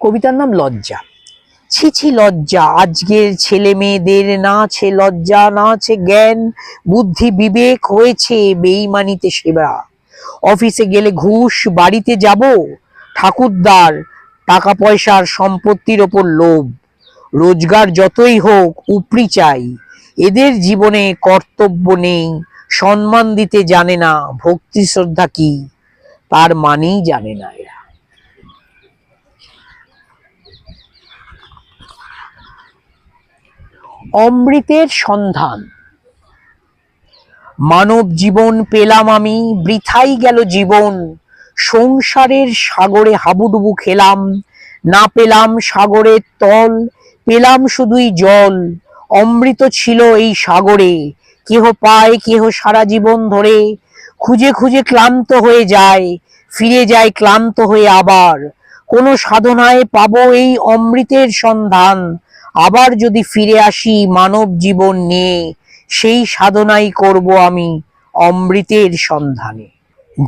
কবিতার নাম লজ্জা। ছি ছি, লজ্জা, আজকের ছেলে মেয়েদের না আছে লজ্জা না আছে জ্ঞান, বুদ্ধি, বিবেক হয়েছে বেইমানিতে সেবা অফিসে গেলে ঘুষ, বাড়িতে যাব, ঠাকুরদার টাকা পয়সার সম্পত্তির ওপর লোভ। রোজগার যতই হোক, উপরি চাই। এদের জীবনে কর্তব্য নেই, সম্মান দিতে জানে না, ভক্তি শ্রদ্ধা কি? তার মানেই জানে না এরা। অমৃতের সন্ধান। মানব জীবন পেলাম আমি, বৃথাই গেল জীবন। সংসারের সাগরে হাবুডুবু খেলাম, না পেলাম সাগরের তল, পেলাম শুধুই জল। অমৃত ছিল এই সাগরে, কেহ পায়, কেহ সারা জীবন ধরে। খুঁজে খুঁজে ক্লান্ত হয়ে যায়, ফিরে যায় ক্লান্ত হয়ে আবার। কোন সাধনায় পাবো এই অমৃতের সন্ধান আবার যদি ফিরে আসি, মানব জীবন নিয়ে, সেই সাধনাই করব আমি অমৃতের সন্ধানে।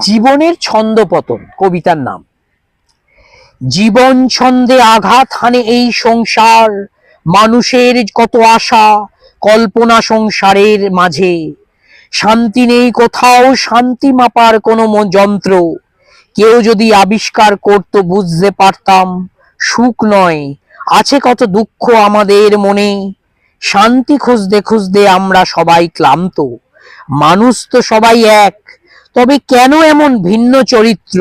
জীবনের ছন্দপতন কবিতার নাম। জীবন ছন্দে আঘাত হানে এই সংসার, মানুষের কত আশা, কল্পনা সংসারের মাঝে। শান্তি নেই কোথাও, শান্তি মাপার কোনো যন্ত্র। কেউ যদি আবিষ্কার করতো বুঝতে পারতাম, সুখ নয় আছে কত দুঃখ আমাদের মনে। শান্তি খুঁজতে খুঁজতে আমরা সবাই ক্লান্ত। মানুষ তো সবাই এক। তবে কেন এমন ভিন্ন চরিত্র?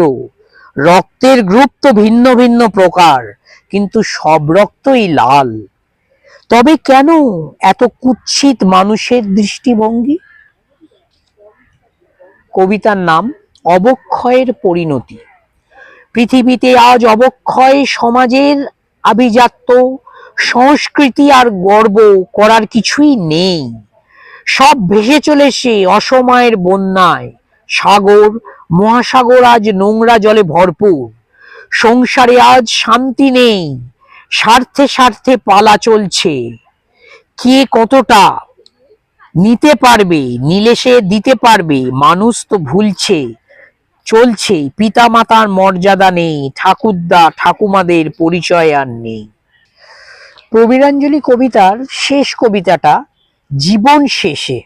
রক্তের গ্রুপ তো ভিন্ন ভিন্ন প্রকার, কিন্তু সব রক্তই লাল। তবে কেন এত কুৎসিত মানুষের দৃষ্টিভঙ্গি? কবিতার নাম অবক্ষয়ের পরিণতি। পৃথিবীতে আজ অবক্ষয় সমাজের আভিজাত্য, সংস্কৃতি আর গর্ব করার কিছুই নেই। সব ভেসে চলেছে অসময়ের বন্যায়। সাগর, মহাসাগর আজ নোংরা জলে ভরপুর। সংসারে আজ শান্তি নেই। স্বার্থে স্বার্থে পালা চলছে। কে কতটা নিতে পারবে, নিলে সে দিতে পারবে, মানুষ তো ভুলছে। চলছে পিতা মাতার মর্যাদা নেই, ঠাকুরদা, ঠাকুমাদের পরিচয় আর নেই। প্রবীরাঞ্জলি কবিতার শেষ কবিতাটা জীবন শেষে।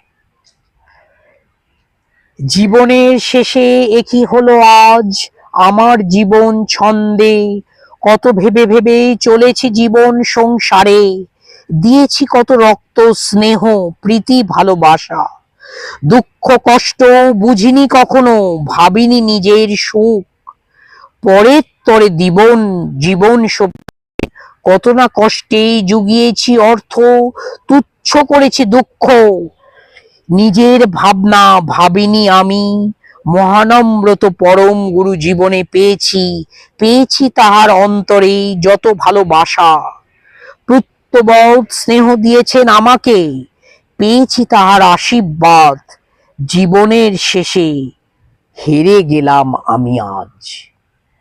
জীবনের শেষে একই হলো আজ? আমার জীবন ছন্দে। কত ভেবে ভেবে চলেছি জীবন সংসারে। দিয়েছি কত রক্ত, স্নেহ, প্রীতি, ভালোবাসা। দুঃখ, কষ্ট বুঝিনি কখনো, ভাবিনি নিজের সুখ। পরের তরে দিবন জীবন কত না কষ্টেই জুগিয়েছি অর্থ, তুচ্ছ করেছি দুঃখ। নিজের ভাবনা ভাবিনি আমি, মহানম্রত পরম গুরু জীবনে পেয়েছি পেয়েছি তাহার অন্তরে যত ভালোবাসা। প্রত্যবোধ স্নেহ দিয়েছেন আমাকে পেয়েছি তাহার আশীর্বাদ। জীবনের শেষে হেরে গেলাম আমি আজ।